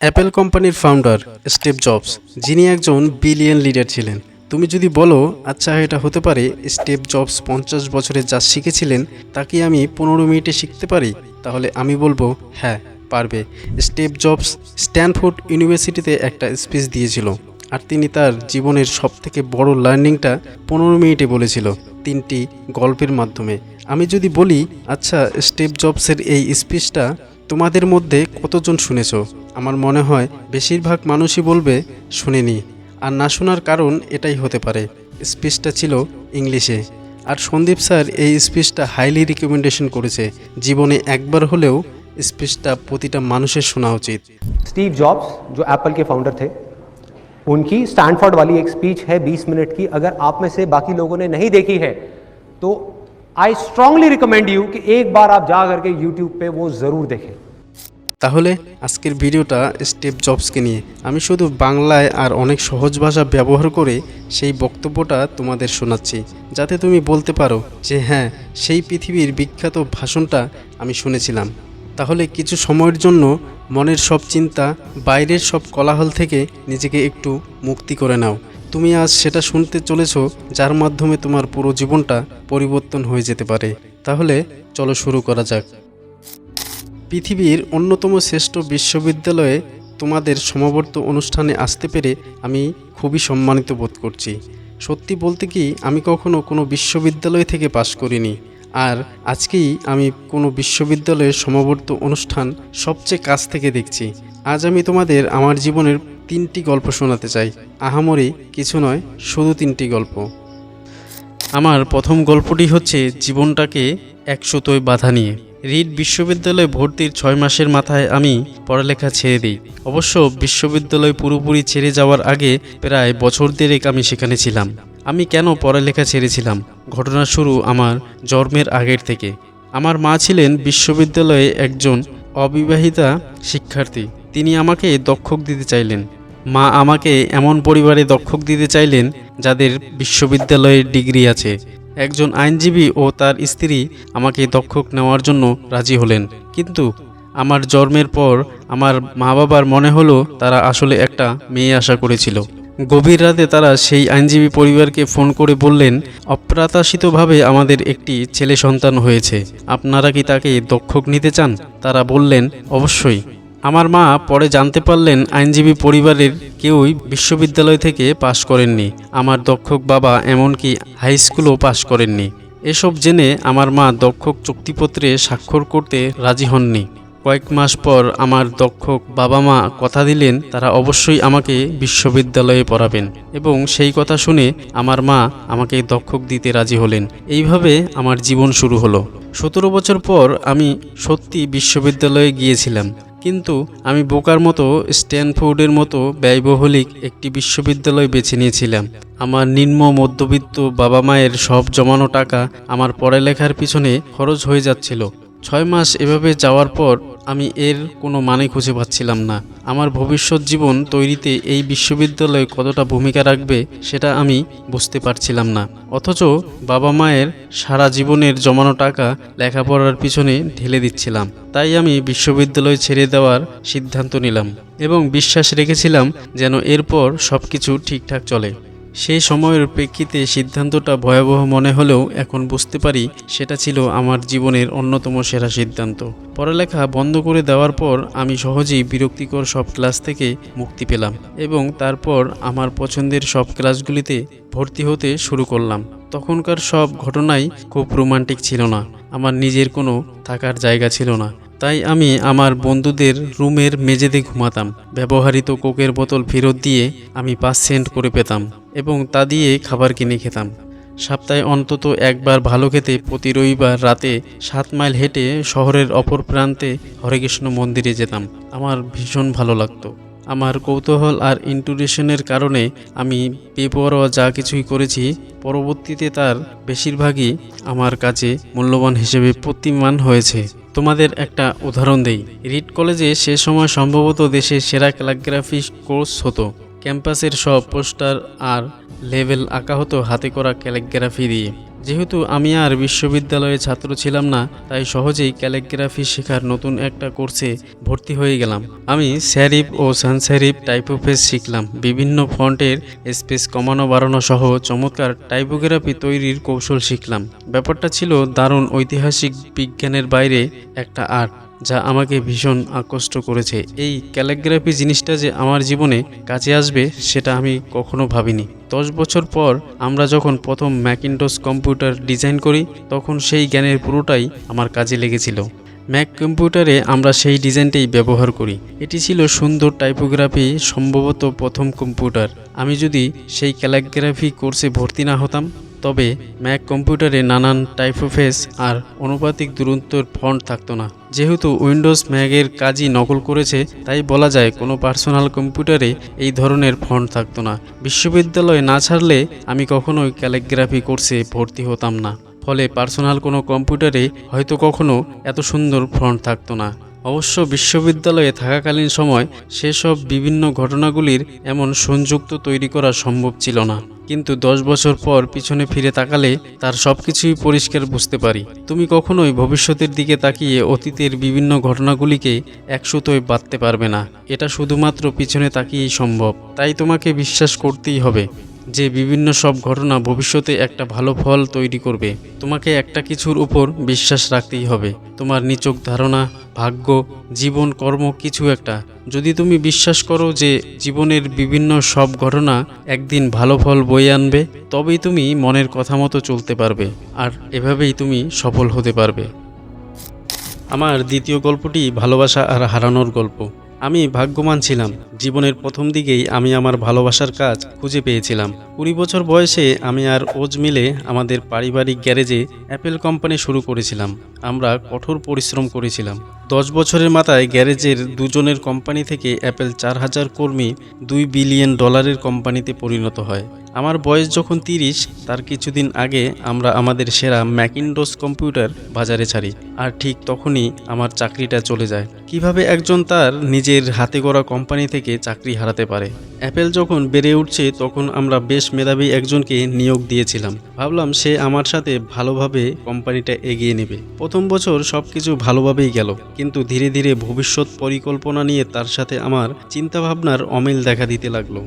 Apple কোম্পানির founder Steve jobs যিনি একজন বিলিয়ন লিডার ছিলেন। তুমি যদি বলো আচ্ছা এটা হতে পারে স্টিভ জবস পঞ্চাশ বছরে যা শিখেছিলেন, তাকে আমি পনেরো মিনিটে শিখতে পারি? তাহলে আমি বলব হ্যাঁ পারবে। স্টিভ জবস স্ট্যানফোর্ড ইউনিভার্সিটিতে একটা স্পিচ দিয়েছিল, আর তিনি তার জীবনের সবথেকে বড় লার্নিংটা পনেরো মিনিটে বলেছিল, তিনটি গল্পের মাধ্যমে। আমি যদি বলি আচ্ছা স্টিভ জবসের এই স্পিচটা তোমাদের মধ্যে কতজন শুনেছ আমার মনে হয় বেশিরভাগ মানুষই বলবে শুনেনি আর না শোনার কারণ এটাই হতে পারে স্পিচটা ছিল ইংলিশে আর সন্দীপ স্যার এই স্পিচটা হাইলি রিকমেন্ডেশন করেছে জীবনে একবার হলেও স্পিচটা প্রতিটা মানুষের শোনা উচিত स्टीव जॉब्स जो एप्पल के फाउंडर थे उनकी स्टैनफोर्ड वाली एक स्पीच है 20 मिनट की अगर आप में से बाकी लोगों ने नहीं देखी है तो आई स्ट्रांगली रिकमेंड यू कि एक बार आप जा करके यूट्यूब पे वो ज़रूर देखें তাহলে আজকের ভিডিওটা স্টিভ জবসকে নিয়ে আমি শুধু বাংলায় আর অনেক সহজ ভাষা ব্যবহার করে সেই বক্তব্যটা তোমাদের শোনাচ্ছি যাতে তুমি বলতে পারো যে হ্যাঁ সেই পৃথিবীর বিখ্যাত ভাষণটা আমি শুনেছিলাম তাহলে কিছু সময়ের জন্য মনের সব চিন্তা বাইরের সব কোলাহল থেকে নিজেকে একটু মুক্তি করে নাও তুমি আজ সেটা শুনতে চলেছ, যার মাধ্যমে তোমার পুরো জীবনটা পরিবর্তন হয়ে যেতে পারে। তাহলে চলো শুরু করা যাক। পৃথিবীর অন্যতম শ্রেষ্ঠ বিশ্ববিদ্যালয়ে তোমাদের সমাবর্ত অনুষ্ঠানে আসতে পেরে আমি খুবই সম্মানিত বোধ করছি। সত্যি বলতে কি, আমি কখনো কোনো বিশ্ববিদ্যালয় থেকে পাশ করিনি। আর আজকেই আমি কোনো বিশ্ববিদ্যালয়ের সমাবর্ত অনুষ্ঠান সবচেয়ে কাছ থেকে দেখছি। আজ আমি তোমাদের আমার জীবনের তিনটি গল্প শোনাতে চাই। আহামরি কিছু নয়, শুধু তিনটি গল্প। আমার প্রথম গল্পটি হচ্ছে জীবনটাকে একশোতই বাধা নিয়ে। রিড বিশ্ববিদ্যালয়ে ভর্তির ছয় মাসের মাথায় আমি পড়ালেখা ছেড়ে দিই। অবশ্য বিশ্ববিদ্যালয় পুরোপুরি ছেড়ে যাওয়ার আগে প্রায় বছর দেড়েক আমি সেখানে ছিলাম। আমি কেন পড়ালেখা ছেড়েছিলাম? ঘটনা শুরু আমার জন্মের আগের থেকে। আমার মা ছিলেন বিশ্ববিদ্যালয়ে একজন অবিবাহিতা শিক্ষার্থী। তিনি আমাকে দক্ষক দিতে চাইলেন। মা আমাকে এমন পরিবারে দক্ষক দিতে চাইলেন যাদের বিশ্ববিদ্যালয়ের ডিগ্রি আছে। একজন আইনজীবী ও তার স্ত্রী আমাকে দক্ষক নেওয়ার জন্য রাজি হলেন। কিন্তু আমার জন্মের পর আমার মা বাবার মনে হলো তারা আসলে একটা মেয়ে আশা করেছিল। গভীর রাতে তারা সেই আইনজীবী পরিবারকে ফোন করে বললেন, অপ্রত্যাশিতভাবে আমাদের একটি ছেলে সন্তান হয়েছে। আপনারা কি তাকে দক্ষক নিতে চান? তারা বললেন, অবশ্যই। আমার মা পরে জানতে পারলেন, আইনজীবী পরিবারের কেউই বিশ্ববিদ্যালয় থেকে পাশ করেননি। আমার দক্ষক বাবা এমনকি হাই স্কুলও পাশ করেননি। এসব জেনে আমার মা দক্ষক চুক্তিপত্রে স্বাক্ষর করতে রাজি হননি। কয়েক মাস পর আমার দক্ষক বাবা মা কথা দিলেন, তারা অবশ্যই আমাকে বিশ্ববিদ্যালয়ে পড়াবেন এবং সেই কথা শুনে আমার মা আমাকে দক্ষক দিতে রাজি হলেন। এইভাবে আমার জীবন শুরু হলো। সতেরো বছর পর আমি সত্যি বিশ্ববিদ্যালয়ে গিয়েছিলাম, কিন্তু আমি বোকার মতো স্ট্যানফোর্ডের মতো ব্যয়বহুলিক একটি বিশ্ববিদ্যালয় বেছে নিয়েছিলাম। আমার নিম্ন মধ্যবিত্ত বাবা মায়ের সব জমানো টাকা আমার পড়ালেখার পিছনে খরচ হয়ে যাচ্ছিল। ছয় মাস এভাবে যাওয়ার পর আমি এর কোনো মানে খুঁজে পাচ্ছিলাম না। আমার ভবিষ্যৎ জীবন তৈরিতে এই বিশ্ববিদ্যালয় কতটা ভূমিকা রাখবে সেটা আমি বুঝতে পারছিলাম না। অথচ বাবা মায়ের সারা জীবনের জমানো টাকা লেখাপড়ার পিছনে ঢেলে দিচ্ছিলাম। তাই আমি বিশ্ববিদ্যালয় ছেড়ে দেওয়ার সিদ্ধান্ত নিলাম এবং বিশ্বাস রেখেছিলাম যেন এরপর সব কিছু ঠিকঠাক চলে। সেই সময়ের প্রেক্ষিতে সিদ্ধান্তটা ভয়াবহ মনে হলেও এখন বুঝতে পারি সেটা ছিল আমার জীবনের অন্যতম সেরা সিদ্ধান্ত। পড়ালেখা বন্ধ করে দেওয়ার পর আমি সহজেই বিরক্তিকর সব ক্লাস থেকে মুক্তি পেলাম এবং তারপর আমার পছন্দের সব ক্লাসগুলিতে ভর্তি হতে শুরু করলাম। তখনকার সব ঘটনাই খুব রোমান্টিক ছিল না, আমার নিজের কোনো থাকার জায়গা ছিল না। তাই আমি আমার বন্ধুদের রুমের মেঝেতে ঘুমাতাম। ব্যবহৃত কোকের বোতল ফেরত দিয়ে আমি পাঁচ সেন্ট করে পেতাম এবং তা দিয়ে খাবার কিনে খেতাম। সপ্তাহে অন্তত একবার ভালো খেতে প্রতি রবিবার রাতে সাত মাইল হেঁটে শহরের অপর প্রান্তে হরেকৃষ্ণ মন্দিরে যেতাম। আমার ভীষণ ভালো লাগতো। আমার কৌতূহল আর ইন্টুরেশনের কারণে আমি বেপরোয়া যা কিছুই করেছি, পরবর্তীতে তার বেশিরভাগই আমার কাছে মূল্যবান হিসেবে প্রতিমান হয়েছে। তোমাদের একটা উদাহরণ দেই। রিড কলেজে সে সময় সম্ভবত দেশের সেরা ক্যালিগ্রাফি কোর্স হতো। ক্যাম্পাসের সব পোস্টার আর লেভেল আঁকা হতো হাতে করা ক্যালিগ্রাফি দিয়ে। যেহেতু আমি আর বিশ্ববিদ্যালয়ে ছাত্র ছিলাম না, তাই সহজেই ক্যালিগ্রাফি শেখার নতুন একটা কোর্সে ভর্তি হয়ে গেলাম। আমি স্যারিফ ও সানস্যারিফ টাইপোফেস শিখলাম। বিভিন্ন ফন্টের স্পেস কমানো, বাড়ানো সহ চমৎকার টাইপোগ্রাফি তৈরির কৌশল শিখলাম। ব্যাপারটা ছিল দারুণ ঐতিহাসিক বিজ্ঞানের বাইরে একটা আর্ট। যা আমাকে ভীষণ আকৃষ্ট করেছে। এই ক্যালিগ্রাফি জিনিসটা যে আমার জীবনে কাজে আসবে, সেটা আমি কখনো ভাবিনি। দশ বছর পর আমরা যখন প্রথম ম্যাকিনটস কম্পিউটার ডিজাইন করি, তখন সেই জ্ঞানের পুরোটাই আমার কাজে লেগেছিল। ম্যাক কম্পিউটারে আমরা সেই ডিজাইনটাই ব্যবহার করি। এটি ছিল সুন্দর টাইপোগ্রাফি, সম্ভবত প্রথম কম্পিউটার। আমি যদি সেই ক্যালিগ্রাফি কোর্সে ভর্তি না হতাম তবে ম্যাক কম্পিউটারে নানান টাইপোফেস আর অনুপাতিক দূরত্বের ফন্ট থাকতো না। যেহেতু উইন্ডোজ ম্যাগের কাজই নকল করেছে, তাই বলা যায় কোনো পার্সোনাল কম্পিউটারে এই ধরনের ফন্ট থাকতো না। বিশ্ববিদ্যালয়ে না ছাড়লে আমি কখনোই ক্যালিগ্রাফি কোর্সে ভর্তি হতাম না। ফলে পার্সোনাল কোনো কম্পিউটারে হয়তো কখনো এত সুন্দর ফন্ট থাকতো না। অবশ্য বিশ্ববিদ্যালয়ে থাকাকালীন সময় সেসব বিভিন্ন ঘটনাগুলির এমন সংযুক্ত তৈরি করা সম্ভব ছিল না। কিন্তু দশ বছর পর পিছনে ফিরে তাকালে তার সব কিছুই পরিষ্কার বুঝতে পারি। তুমি কখনোই ভবিষ্যতের দিকে তাকিয়ে অতীতের বিভিন্ন ঘটনাগুলিকে একসুতোয় বাঁধতে পারবে না। এটা শুধুমাত্র পিছনে তাকিয়েই সম্ভব। তাই তোমাকে বিশ্বাস করতেই হবে। যে বিভিন্ন সব ঘটনা ভবিষ্যতে একটা ভালো ফল তৈরি করবে। তোমাকে একটা কিছুর উপর বিশ্বাস রাখতেই হবে। তোমার নিচক ধারণা, ভাগ্য, জীবন, কর্ম কিছু একটা। যদি তুমি বিশ্বাস করো যে জীবনের বিভিন্ন সব ঘটনা একদিন ভালো ফল বয়ে আনবে, তবেই তুমি মনের কথা মতো চলতে পারবে আর এভাবেই তুমি সফল হতে পারবে। আমার দ্বিতীয় গল্পটি ভালোবাসা আর হারানোর গল্প। আমি ভাগ্যবান ছিলাম। জীবনের প্রথম দিকেই আমি আমার ভালোবাসার কাজ খুঁজে পেয়েছিলাম। কুড়ি বছর বয়সে আমি আর ওজ মিলে আমাদের পারিবারিক গ্যারেজে অ্যাপেল কোম্পানি শুরু করেছিলাম। আমরা কঠোর পরিশ্রম করেছিলাম। দশ বছরের মাথায় গ্যারেজের দুজনের কোম্পানি থেকে অ্যাপেল চার হাজার কর্মী দুই বিলিয়ন ডলারের কোম্পানিতে পরিণত হয়। আমার বয়স যখন তিরিশ, তার কিছুদিন আগে আমরা আমাদের সেরা ম্যাকিনডোস কম্পিউটার বাজারে ছাড়ি, আর ঠিক তখনই আমার চাকরিটা চলে যায়। কীভাবে একজন তার নিজের হাতে গড়া কোম্পানি থেকে চাকরি হারাতে পারে? অ্যাপেল যখন বেড়ে উঠছে, তখন আমরা বেশ মেধাবী একজনকে নিয়োগ দিয়েছিলাম। ভাবলাম সে আমার সাথে ভালোভাবে কোম্পানিটা এগিয়ে নেবে। প্রথম বছর সব কিছু ভালোভাবেই গেল, কিন্তু ধীরে ধীরে ভবিষ্যৎ পরিকল্পনা নিয়ে তার সাথে আমার চিন্তাভাবনার অমিল দেখা দিতে লাগল।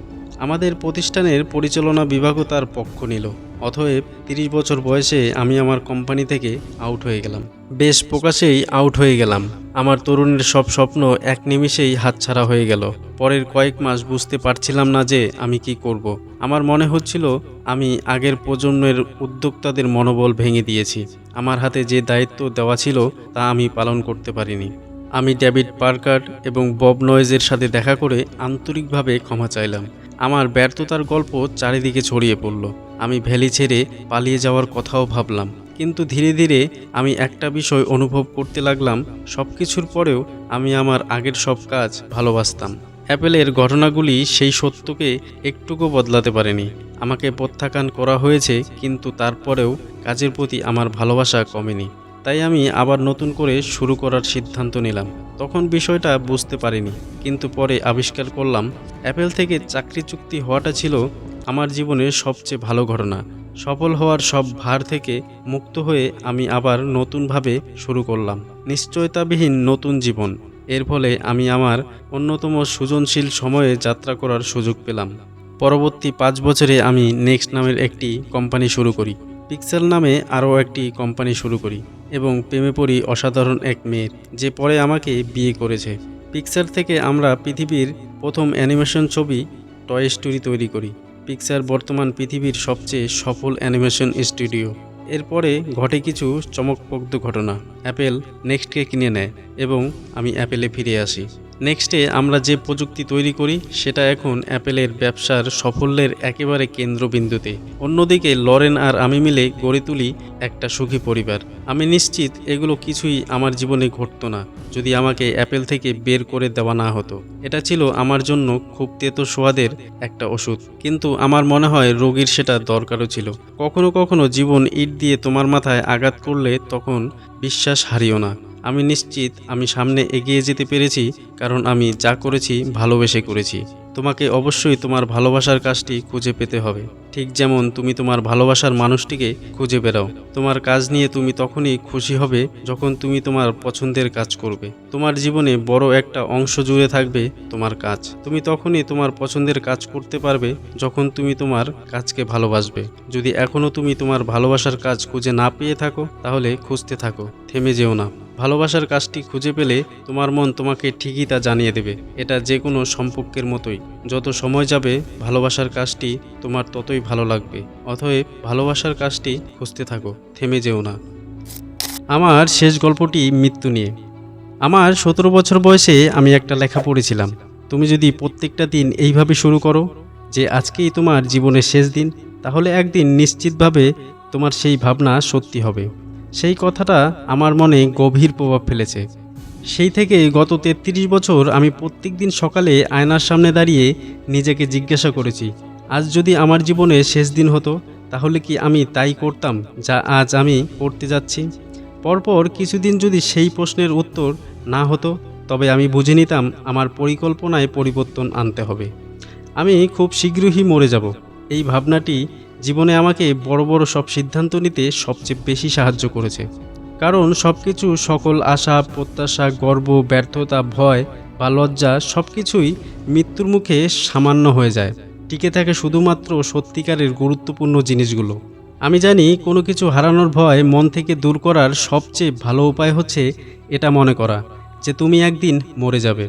আমাদের প্রতিষ্ঠানের পরিচালনা বিভাগও তার পক্ষ নিল। অতএব তিরিশ বছর বয়সে আমি আমার কোম্পানি থেকে আউট হয়ে গেলাম। বেশ প্রকাশেই আউট হয়ে গেলাম। আমার তরুণের সব স্বপ্ন এক নিমিষেই হাতছাড়া হয়ে গেল। পরের কয়েক মাস বুঝতে পারছিলাম না যে আমি কি করব। আমার মনে হচ্ছিল আমি আগের প্রজন্মের উদ্যোক্তাদের মনোবল ভেঙে দিয়েছি। আমার হাতে যে দায়িত্ব দেওয়া ছিল তা আমি পালন করতে পারিনি। আমি ডেভিড পার্কার এবং বব নয়েজের সাথে দেখা করে আন্তরিকভাবে ক্ষমা চাইলাম। আমার ব্যর্থতার গল্প চারিদিকে ছড়িয়ে পড়ল। আমি ভ্যালি ছেড়ে পালিয়ে যাওয়ার কথাও ভাবলাম। কিন্তু ধীরে ধীরে আমি একটা বিষয় অনুভব করতে লাগলাম সব কিছুর পরেও আমি আমার আগের সব কাজ ভালোবাসতাম। অ্যাপেলের ঘটনাগুলি সেই সত্যকে একটুকু বদলাতে পারেনি। আমাকে প্রত্যাখ্যান করা হয়েছে, কিন্তু তারপরেও কাজের প্রতি আমার ভালোবাসা কমেনি। তাই আমি আবার নতুন করে শুরু করার সিদ্ধান্ত নিলাম। তখন বিষয়টা বুঝতে পারিনি, কিন্তু পরে আবিষ্কার করলাম, অ্যাপেল থেকে চাকরি চুক্তি হওয়াটা ছিল আমার জীবনের সবচেয়ে ভালো ঘটনা। সফল হওয়ার সব ভার থেকে মুক্ত হয়ে আমি আবার নতুনভাবে শুরু করলাম। নিশ্চয়তাবিহীন নতুন জীবন। এর ফলে আমি আমার অন্যতম সৃজনশীল সময়ে যাত্রা করার সুযোগ পেলাম। পরবর্তী পাঁচ বছরে আমি নেক্সট নামের একটি কোম্পানি শুরু করি। পিক্সেল নামে আরও একটি কোম্পানি শুরু করি এবং প্রেমে পড়ি অসাধারণ এক মেয়ের যে পরে আমাকে বিয়ে করেছে। পিক্সার থেকে আমরা পৃথিবীর প্রথম অ্যানিমেশন ছবি টয় স্টোরি তৈরি করি। পিক্সার বর্তমান পৃথিবীর সবচেয়ে সফল অ্যানিমেশন স্টুডিও এরপরে ঘটে কিছু চমকপ্রদ ঘটনা। অ্যাপেল নেক্সটকে কিনে নেয় এবং আমি অ্যাপেলে ফিরে আসি। নেক্সটে আমরা যে প্রযুক্তি তৈরি করি, সেটা এখন অ্যাপেলের ব্যবসার সাফল্যের একেবারে কেন্দ্রবিন্দুতে। অন্যদিকে লরেন আর আমি মিলে গড়ে তুলি একটা সুখী পরিবার। আমি নিশ্চিত এগুলো কিছুই আমার জীবনে ঘটতো না, যদি আমাকে অ্যাপেল থেকে বের করে দেওয়া না হতো। এটা ছিল আমার জন্য খুব তেতো সোয়াদের একটা ওষুধ। কিন্তু আমার মনে হয় রোগীর সেটা দরকারও ছিল। কখনো কখনো জীবন ইট দিয়ে তোমার মাথায় আঘাত করলে তখন বিশ্বাস হারিও না। আমি নিশ্চিত আমি সামনে এগিয়ে যেতে পেরেছি, কারণ আমি যা করেছি ভালোবেসে করেছি। তোমাকে অবশ্যই তোমার ভালোবাসার কাজটি খুঁজে পেতে হবে। ঠিক যেমন তুমি তোমার ভালোবাসার মানুষটিকে খুঁজে বেরাও তোমার কাজ নিয়ে তুমি তখনই খুশি হবে যখন তুমি তোমার পছন্দের কাজ করবে। তোমার জীবনে বড় একটা অংশ জুড়ে থাকবে তোমার কাজ। তুমি তখনই তোমার পছন্দের কাজ করতে পারবে যখন তুমি তোমার কাজকে ভালোবাসবে। যদি এখনও তুমি তোমার ভালোবাসার কাজ খুঁজে না পেয়ে থাকো, তাহলে খুঁজতে থাকো, থেমে যেও না। ভালোবাসার কাজটি খুঁজে পেলে তোমার মন তোমাকে ঠিকই তা জানিয়ে দেবে। এটা যে কোনো সম্পর্কের মতোই। যত সময় যাবে, ভালোবাসার কাজটি তোমার ততই ভালো লাগবে। অতএব, ভালোবাসার কাজটি খুঁজতে থাকো, থেমে যেও না। আমার শেষ গল্পটি মৃত্যু নিয়ে। আমার সতেরো বছর বয়সে আমি একটা লেখা পড়েছিলাম। তুমি যদি প্রত্যেকটা দিন এইভাবে শুরু করো যে আজকেই তোমার জীবনের শেষ দিন, তাহলে একদিন নিশ্চিতভাবে তোমার সেই ভাবনা সত্যি হবে। সেই কথাটা আমার মনে গভীর প্রভাব ফেলেছে। সেই থেকে গত তেত্রিশ বছর আমি প্রত্যেক দিন সকালে আয়নার সামনে দাঁড়িয়ে নিজেকে জিজ্ঞাসা করেছি, আজ যদি আমার জীবনে শেষ দিন হতো, তাহলে কি আমি তাই করতাম যা আজ আমি করতে যাচ্ছি? পরপর কিছুদিন যদি সেই প্রশ্নের উত্তর না হতো, তবে আমি বুঝে নিতাম আমার পরিকল্পনায় পরিবর্তন আনতে হবে। আমি খুব শীঘ্রই মরে যাব। এই ভাবনাটি জীবনে আমাকে বড় বড় সব সিদ্ধান্ত নিতে সবচেয়ে বেশি সাহায্য করেছে। কারণ সব কিছু সকল আশা, প্রত্যাশা, গর্ব, ব্যর্থতা, ভয় বা লজ্জা সব কিছুই মৃত্যুর মুখে সামান্য হয়ে যায়। টিকে থাকে শুধুমাত্র সত্যিকারের গুরুত্বপূর্ণ জিনিসগুলো। আমি জানি কোনো কিছু হারানোর ভয় মন থেকে দূর করার সবচেয়ে ভালো উপায় হচ্ছে এটা মনে করা, যে তুমি একদিন মরে যাবে।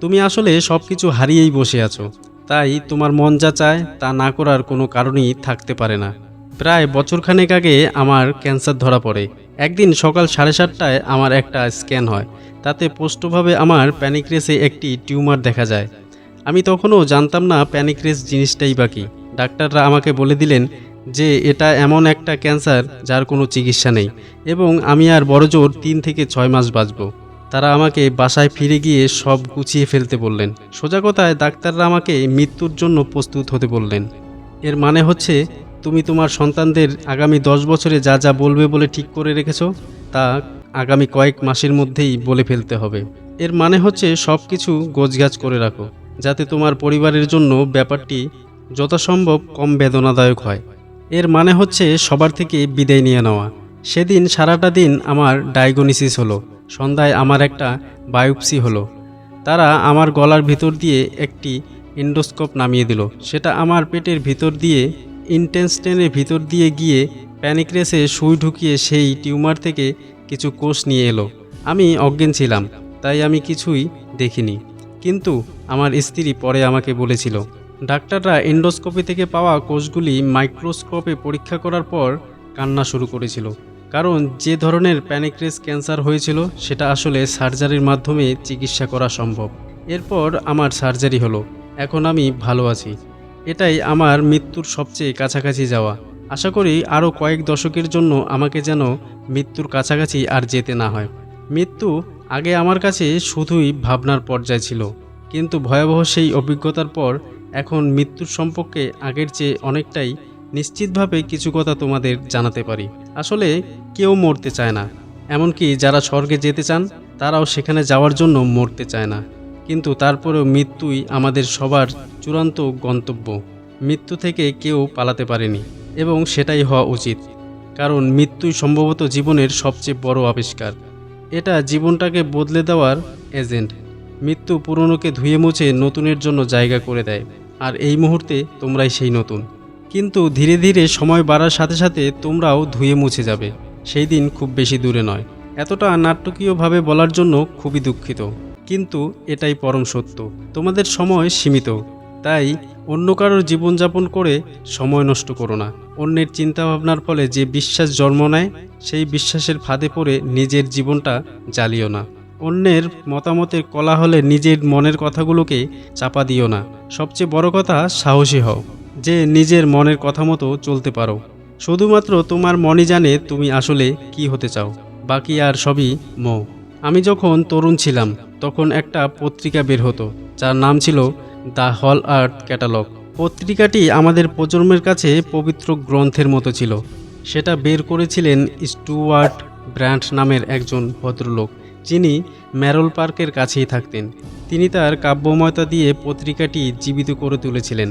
তুমি আসলে সব কিছু হারিয়েই বসে আছো। তাই তোমার মন যা চায় তা না করার কোনো কারণই থাকতে পারে না। প্রায় বছরখানেক আগে আমার ক্যান্সার ধরা পড়ে। একদিন সকাল সাড়ে সাতটায় আমার একটা স্ক্যান হয়। তাতে স্পষ্টভাবে আমার প্যানিক্রেসে একটি টিউমার দেখা যায়। আমি তখনও জানতাম না প্যানিক্রেস জিনিসটাই বাকি ডাক্তাররা আমাকে বলে দিলেন যে এটা এমন একটা ক্যান্সার যার কোনো চিকিৎসা নেই এবং আমি আর বড়জোর তিন থেকে ছয় মাস বাঁচব। তারা আমাকে বাসায় ফিরে গিয়ে সব গুছিয়ে ফেলতে বললেন। সোজা কথায় ডাক্তাররা আমাকে মৃত্যুর জন্য প্রস্তুত হতে বললেন। এর মানে হচ্ছে, তুমি তোমার সন্তানদের আগামী দশ বছরে যা যা বলবে বলে ঠিক করে রেখেছো, তা আগামী কয়েক মাসের মধ্যেই বলে ফেলতে হবে। এর মানে হচ্ছে সব কিছু গোছগাছ করে রাখো, যাতে তোমার পরিবারের জন্য ব্যাপারটি যথাসম্ভব কম বেদনাদায়ক হয়। এর মানে হচ্ছে, সবার থেকে বিদায় নিয়ে নেওয়া। সেদিন সারাটা দিন আমার ডায়াগনোসিস হলো। সন্ধ্যায় আমার একটা বায়োপসি হলো। তারা আমার গলার ভিতর দিয়ে একটি এন্ডোস্কোপ নামিয়ে দিল। সেটা আমার পেটের ভিতর দিয়ে ইন্টেন্সটেনের ভিতর দিয়ে গিয়ে প্যানিক্রেসে সুই ঢুকিয়ে সেই টিউমার থেকে কিছু কোষ নিয়ে এলো। আমি অজ্ঞান ছিলাম, তাই আমি কিছুই দেখিনি। কিন্তু আমার স্ত্রী পরে আমাকে বলেছিল, ডাক্তাররা এন্ডোস্কোপি থেকে পাওয়া কোষগুলি মাইক্রোস্কোপে পরীক্ষা করার পর কান্না শুরু করেছিল। কারণ যে ধরনের প্যানিক্রেস ক্যান্সার হয়েছিল, সেটা আসলে সার্জারির মাধ্যমে চিকিৎসা করা সম্ভব। এরপর আমার সার্জারি হলো। এখন আমি ভালো আছি। এটাই আমার মৃত্যুর সবচেয়ে কাছাকাছি যাওয়া। আশা করি আরও কয়েক দশকের জন্য আমাকে যেন মৃত্যুর কাছাকাছি আর যেতে না হয়। মৃত্যু আগে আমার কাছে শুধুই ভাবনার পর্যায় ছিল। কিন্তু ভয়াবহ সেই অভিজ্ঞতার পর এখন মৃত্যুর সম্পর্কে আগের চেয়ে অনেকটাই নিশ্চিতভাবে কিছু কথা তোমাদের জানাতে পারি। আসলে কেউ মরতে চায় না। এমনকি যারা স্বর্গে যেতে চান, তারাও সেখানে যাওয়ার জন্য মরতে চায় না। কিন্তু তারপরেও মৃত্যুই আমাদের সবার চূড়ান্ত গন্তব্য। মৃত্যু থেকে কেউ পালাতে পারেনি, এবং সেটাই হওয়া উচিত। কারণ মৃত্যুই সম্ভবত জীবনের সবচেয়ে বড় আবিষ্কার। এটা জীবনটাকে বদলে দেওয়ার এজেন্ট। মৃত্যু পুরনোকে ধুয়ে মুছে নতুনের জন্য জায়গা করে দেয়। আর এই মুহূর্তে তোমরাই সেই নতুন। কিন্তু ধীরে ধীরে সময় বাড়ার সাথে সাথে তোমরাও ধুয়ে মুছে যাবে। সেই দিন খুব বেশি দূরে নয়। এতটা নাটকীয়ভাবে বলার জন্য খুবই দুঃখিত। কিন্তু এটাই পরম সত্য। তোমাদের সময় সীমিত। তাই অন্য কারোর জীবনযাপন করে সময় নষ্ট করো না। অন্যের চিন্তাভাবনার ফলে যে বিশ্বাস জন্ম নেয়, সেই বিশ্বাসের ফাঁদে পড়ে নিজের জীবনটা জ্বালিও না। অন্যের মতামতের কলা হলে নিজের মনের কথাগুলোকে চাপা দিও না। সবচেয়ে বড় কথা সাহসী হও। যে নিজের মনের কথা মতো চলতে পারো। শুধুমাত্র তোমার মনই জানে তুমি আসলে কি হতে চাও। বাকি আর সবই মো। আমি যখন তরুণ ছিলাম, তখন একটা পত্রিকা বের হতো, যার নাম ছিল দ্য হল আর্ট ক্যাটালগ। পত্রিকাটি আমাদের প্রজন্মের কাছে পবিত্র গ্রন্থের মতো ছিল। সেটা বের করেছিলেন স্টুয়ার্ট ব্র্যান্ড নামের একজন ভদ্রলোক, যিনি ম্যারল পার্কের কাছেই থাকতেন। তিনি তার কাব্যময়তা দিয়ে পত্রিকাটি জীবিত করে তুলেছিলেন।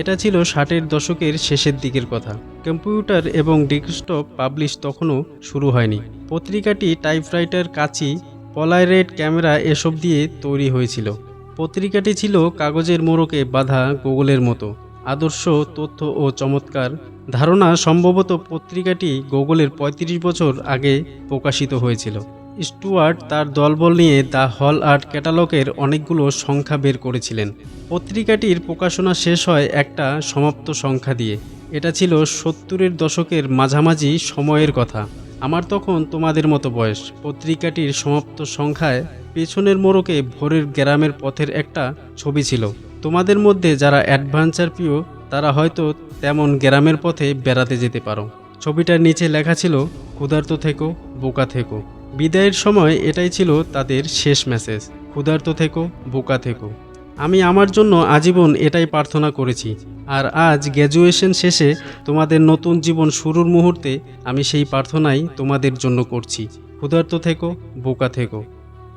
এটা ছিল ষাটের দশকের শেষের দিকের কথা। কম্পিউটার এবং ডেস্কটপ পাবলিশ তখনও শুরু হয়নি। পত্রিকাটি টাইপরাইটার কাঁচি, পলাইরেড ক্যামেরা এসব দিয়ে তৈরি হয়েছিল। পত্রিকাটি ছিল কাগজের মোড়কে বাঁধা গুগলের মতো। আদর্শ, তথ্য ও চমৎকার ধারণা সম্ভবত পত্রিকাটি গুগলের ৩৫ বছর আগে প্রকাশিত হয়েছিল। স্টুয়ার্ট তার দলবল নিয়ে দ্য হল আর্ট ক্যাটালগের অনেকগুলো সংখ্যা বের করেছিলেন। পত্রিকাটির প্রকাশনা শেষ হয় একটা সমাপ্ত সংখ্যা দিয়ে। এটা ছিল সত্তরের দশকের মাঝামাঝি সময়ের কথা। আমার তখন তোমাদের মতো বয়স। পত্রিকাটির সমাপ্ত সংখ্যায় পেছনের মোড়কে ভোরের গ্রামের পথের একটা ছবি ছিল। তোমাদের মধ্যে যারা অ্যাডভেঞ্চার প্রিয়, তারা হয়তো তেমন গ্রামের পথে বেড়াতে যেতে পারো। ছবিটার নিচে লেখা ছিল, ক্ষুধার্ত থেকো, বোকা থেকো। বিদায়ের সময় এটাই ছিল তাদের শেষ মেসেজ, ক্ষুধার্ত থেকো, বোকা থেকো। আমি আমার জন্য আজীবন এটাই প্রার্থনা করেছি। আর আজ গ্র্যাজুয়েশন শেষে তোমাদের নতুন জীবন শুরুর মুহূর্তে আমি সেই প্রার্থনাই তোমাদের জন্য করছি। ক্ষুধার্ত থেকো, বোকা থেকো।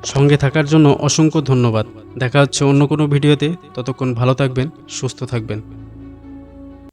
সঙ্গে থাকার জন্য অসংখ্য ধন্যবাদ। দেখা হচ্ছে অন্য কোনো ভিডিওতে। ততক্ষণ ভালো থাকবেন, সুস্থ থাকবেন।